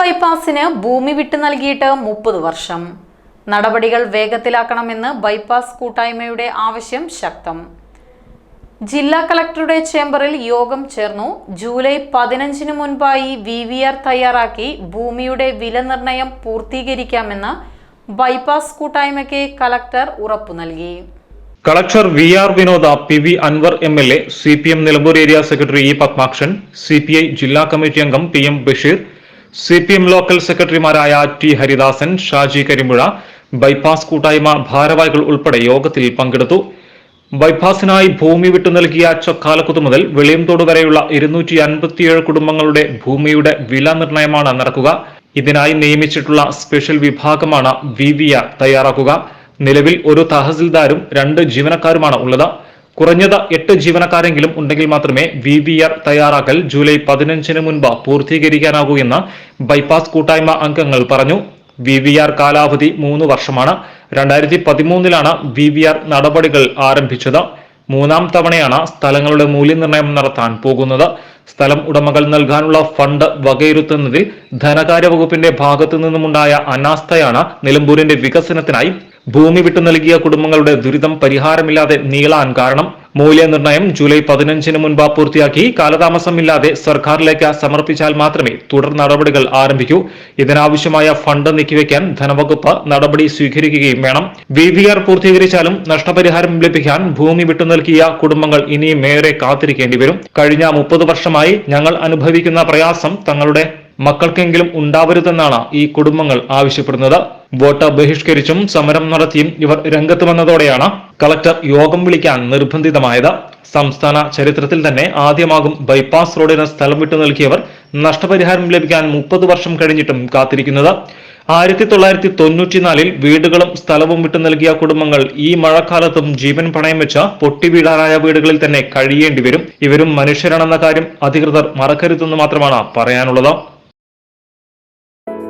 ബൈപ്പാസിന് ഭൂമി വിട്ട് നൽകിയിട്ട് മുപ്പത് വർഷം. നടപടികൾ വേഗത്തിലാക്കണമെന്ന് ബൈപ്പാസ് കൂട്ടായ്മയുടെ ആവശ്യം ശക്തം. ജില്ലാ കളക്ടറുടെ ചേംബറിൽ യോഗം ചേർന്നു. ജൂലൈ പതിനഞ്ചിന് മുൻപായി വി വി ആർ തയ്യാറാക്കി ഭൂമിയുടെ വില നിർണയം പൂർത്തീകരിക്കാമെന്ന് ബൈപ്പാസ് കൂട്ടായ്മയ്ക്ക് കളക്ടർ ഉറപ്പു നൽകി. Collector V R Vinod P V Anvar M L A C P M Nilambur area secretary E Padmakshan C P I ജില്ലാ കമ്മിറ്റി അംഗം P M Basheer C P M local സെക്രട്ടറിമാരായ T Haridasan Shaji Karimpuzha bypass കൂട്ടായ്മ ഭാരവാഹികൾ ഉൾപ്പെടെ യോഗത്തിൽ പങ്കെടുത്തു. ബൈപ്പാസിനായി ഭൂമി വിട്ടു നൽകിയ ചൊക്കാലക്കുത്ത് മുതൽ വെളിയംതോട് വരെയുള്ള ഇരുന്നൂറ്റി അൻപത്തിയേഴ് കുടുംബങ്ങളുടെ ഭൂമിയുടെ വില നിർണയമാണ് നടക്കുക. ഇതിനായി നിയമിച്ചിട്ടുള്ള സ്പെഷ്യൽ വിഭാഗമാണ് വി തയ്യാറാക്കുക. നിലവിൽ ഒരു തഹസിൽദാരും രണ്ട് ജീവനക്കാരുമാണ് ഉള്ളത്. കുറഞ്ഞത് എട്ട് ജീവനക്കാരെങ്കിലും ഉണ്ടെങ്കിൽ മാത്രമേ വി വി ആർ തയ്യാറാക്കൽ ജൂലൈ പതിനഞ്ചിന് മുൻപ് പൂർത്തീകരിക്കാനാകൂ എന്ന് ബൈപ്പാസ് കൂട്ടായ്മ അംഗങ്ങൾ പറഞ്ഞു. വി വി ആർ കാലാവധി മൂന്ന് വർഷമാണ്. രണ്ടായിരത്തി പതിമൂന്നിലാണ് വി വി ആർ നടപടികൾ ആരംഭിച്ചത്. മൂന്നാം തവണയാണ് സ്ഥലങ്ങളുടെ മൂല്യനിർണയം നടത്താൻ പോകുന്നത്. സ്ഥലം ഉടമകൾ നൽകാനുള്ള ഫണ്ട് വകയിരുത്തുന്നതിൽ ധനകാര്യ വകുപ്പിന്റെ ഭാഗത്തു നിന്നുമുണ്ടായ അനാസ്ഥയാണ് നിലമ്പൂരിന്റെ വികസനത്തിനായി ഭൂമി വിട്ടു നൽകിയ കുടുംബങ്ങളുടെ ദുരിതം പരിഹാരമില്ലാതെ നീളാൻ കാരണം. മൂല്യനിർണയം ജൂലൈ പതിനഞ്ചിന് മുൻപ് പൂർത്തിയാക്കി കാലതാമസമില്ലാതെ സർക്കാരിലേക്ക് സമർപ്പിച്ചാൽ മാത്രമേ തുടർ നടപടികൾ ആരംഭിക്കൂ. ഇതിനാവശ്യമായ ഫണ്ട് നീക്കിവെക്കാൻ ധനവകുപ്പ് നടപടി സ്വീകരിക്കുകയും വേണം. വി വി ആർ പൂർത്തീകരിച്ചാലും നഷ്ടപരിഹാരം ലഭിക്കാൻ ഭൂമി വിട്ടു നൽകിയ കുടുംബങ്ങൾ ഇനിയും ഏറെ കാത്തിരിക്കേണ്ടി വരും. കഴിഞ്ഞ മുപ്പത് വർഷമായി ഞങ്ങൾ അനുഭവിക്കുന്ന പ്രയാസം തങ്ങളുടെ മക്കൾക്കെങ്കിലും ഉണ്ടാവരുതെന്നാണ് ഈ കുടുംബങ്ങൾ ആവശ്യപ്പെടുന്നത്. വോട്ട് ബഹിഷ്കരിച്ചും സമരം നടത്തിയും ഇവർ രംഗത്ത് വന്നതോടെയാണ് കളക്ടർ യോഗം വിളിക്കാൻ നിർബന്ധിതമായത്. സംസ്ഥാന ചരിത്രത്തിൽ തന്നെ ആദ്യമാകും ബൈപ്പാസ് റോഡിന് സ്ഥലം വിട്ടു നൽകിയവർ നഷ്ടപരിഹാരം ലഭിക്കാൻ മുപ്പത് വർഷം കഴിഞ്ഞിട്ടും കാത്തിരിക്കുന്നത്. ആയിരത്തി തൊള്ളായിരത്തി തൊണ്ണൂറ്റിനാലിൽ വീടുകളും സ്ഥലവും വിട്ടു നൽകിയ കുടുംബങ്ങൾ ഈ മഴക്കാലത്തും ജീവൻ പണയം വെച്ച പൊട്ടിവീടാനായ വീടുകളിൽ തന്നെ കഴിയേണ്ടി വരും ഇവരും മനുഷ്യരാണെന്ന കാര്യം അധികൃതർ മറക്കരുതെന്ന് മാത്രമാണ് പറയാനുള്ളത്.